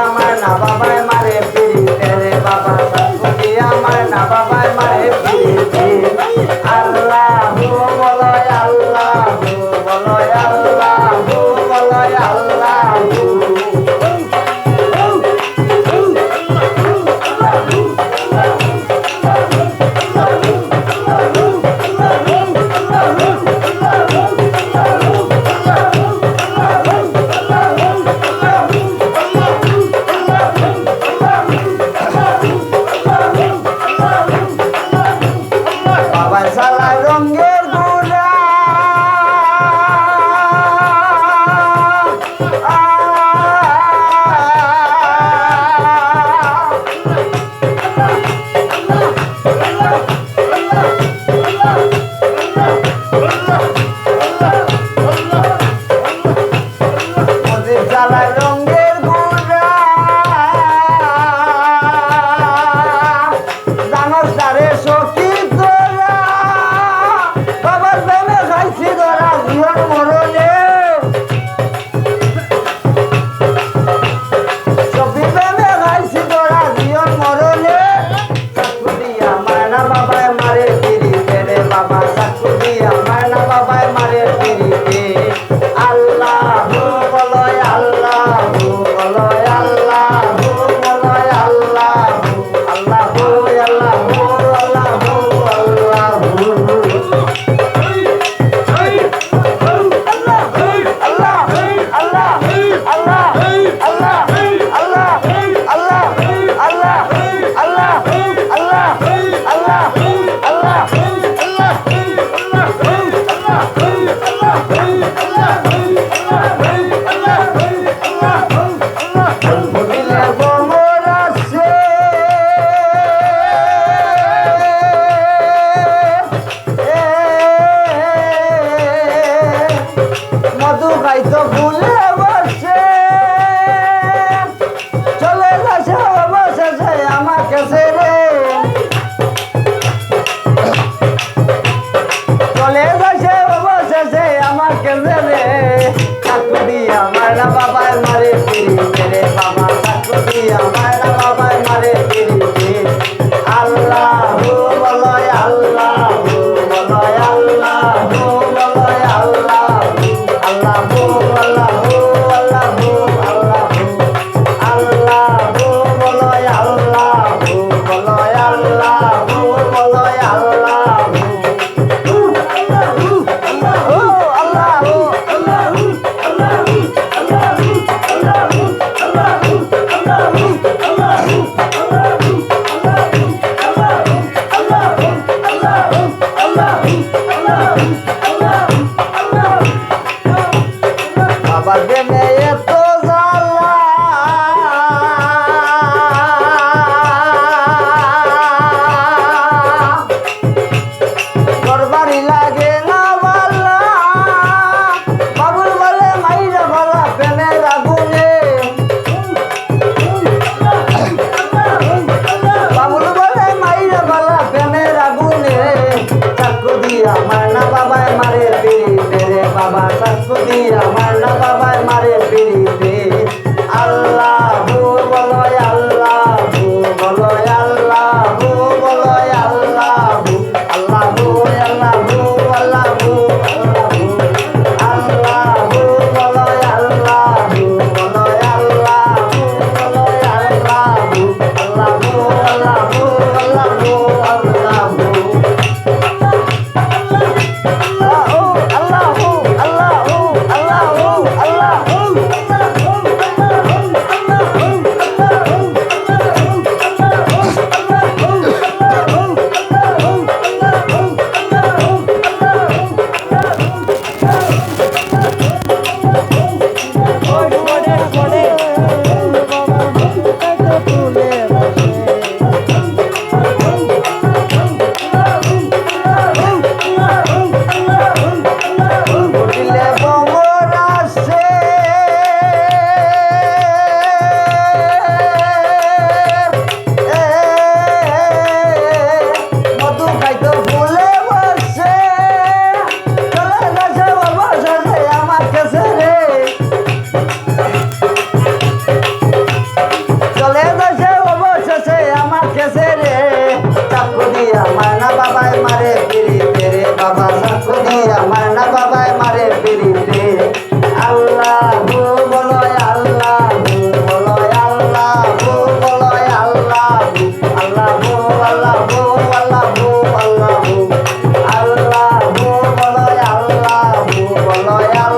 আমার না বাবায় মারে ফিরিতে রে বাবা সৎপতি আমার না বাবায় মারে 더 বাবা শাশুড়ির আমার না বাবার মারে পিড়ি Royal.